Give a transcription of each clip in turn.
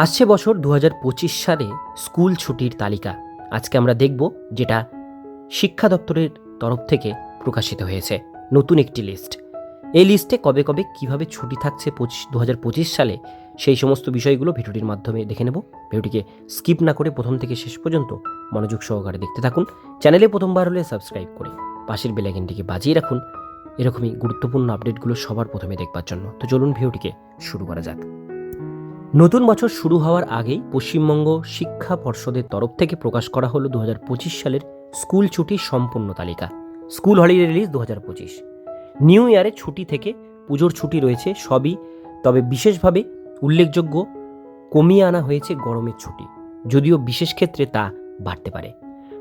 আসছে বছর দু হাজার পঁচিশ সালে স্কুল ছুটির তালিকা। আজকে আমরা দেখব যেটা শিক্ষা দপ্তরের তরফ থেকে প্রকাশিত হয়েছে। নতুন একটি লিস্ট এই লিস্টে কবে কবে কীভাবে ছুটি থাকছে পঁচিশ দু সালে, সেই সমস্ত বিষয়গুলো ভিডিওটির মাধ্যমে দেখে নেব। ভিডিওটিকে স্কিপ না করে প্রথম থেকে শেষ পর্যন্ত মনোযোগ সহকারে দেখতে থাকুন। চ্যানেলে প্রথমবার হলে সাবস্ক্রাইব করে পাশের বেলাইকিনটিকে বাজিয়ে রাখুন। এরকমই গুরুত্বপূর্ণ আপডেটগুলো সবার প্রথমে দেখবার জন্য। তো চলুন ভিডিওটিকে শুরু করা যাক। নতুন বছর শুরু হওয়ার আগেই পশ্চিমবঙ্গ শিক্ষা পর্ষদের তরফ থেকে প্রকাশ করা হলো দু হাজার পঁচিশ সালের স্কুল ছুটির সম্পূর্ণ তালিকা, স্কুল হলিডে রিলিজ দু হাজার পঁচিশ। নিউ ইয়ারে ছুটি থেকে পুজোর ছুটি রয়েছে সবই, তবে বিশেষভাবে উল্লেখযোগ্য কমিয়ে আনা হয়েছে গরমের ছুটি, যদিও বিশেষ ক্ষেত্রে তা বাড়তে পারে।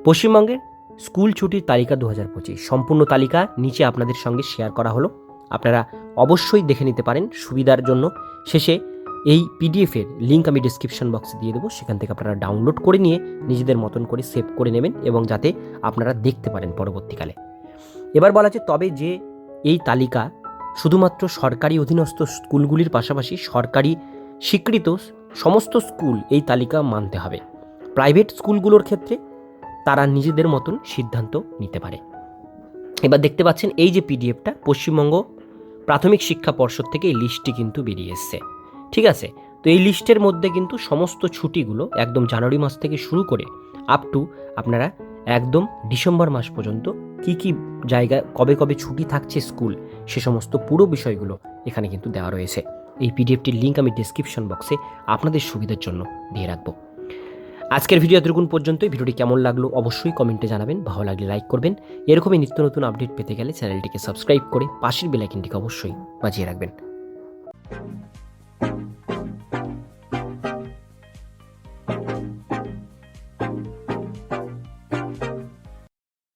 পশ্চিমবঙ্গের স্কুল ছুটির তালিকা দু হাজার পঁচিশ, সম্পূর্ণ তালিকা নিচে আপনাদের সঙ্গে শেয়ার করা হলো। আপনারা অবশ্যই দেখে নিতে পারেন সুবিধার জন্য। শেষে এই পিডিএফের লিঙ্ক আমি ডিসক্রিপশন বক্সে দিয়ে দেবো। সেখান থেকে আপনারা ডাউনলোড করে নিয়ে নিজেদের মতন করে সেভ করে নেবেন এবং যাতে আপনারা দেখতে পারেন পরবর্তীকালে। এবার বলা আছে, তবে যে এই তালিকা শুধুমাত্র সরকারি অধীনস্থ স্কুলগুলির পাশাপাশি সরকারি স্বীকৃত সমস্ত স্কুল এই তালিকা মানতে হবে। প্রাইভেট স্কুলগুলোর ক্ষেত্রে তারা নিজেদের মতন সিদ্ধান্ত নিতে পারে। এবার দেখতে পাচ্ছেন, এই যে পিডিএফটা পশ্চিমবঙ্গ প্রাথমিক শিক্ষা পর্ষদ থেকে এই লিস্টটি কিন্তু বেরিয়ে এসছে। ঠিক আছে? তো এই লিস্টের মধ্যে কিন্তু সমস্ত ছুটিগুলো একদম জানুয়ারি মাস থেকে শুরু করে আপ টু আপনারা একদম ডিসেম্বর মাস পর্যন্ত কি কি জায়গায় কবে কবে ছুটি থাকছে স্কুল, সে সমস্ত পুরো বিষয়গুলো এখানে কিন্তু দেওয়া রয়েছে। এই পিডিএফটির লিঙ্ক আমি ডিসক্রিপশন বক্সে আপনাদের সুবিধার জন্য দিয়ে রাখব। আজকের ভিডিও এতটুকুন পর্যন্তই। ভিডিওটি কেমন লাগল অবশ্যই কমেন্টে জানাবেন। ভালো লাগলে লাইক করবেন। এরকমই নিত্য নতুন আপডেট পেতে গেলে চ্যানেলটিকে সাবস্ক্রাইব করে পাশের বেলাইকিনটিকে অবশ্যই বাজিয়ে রাখবেন।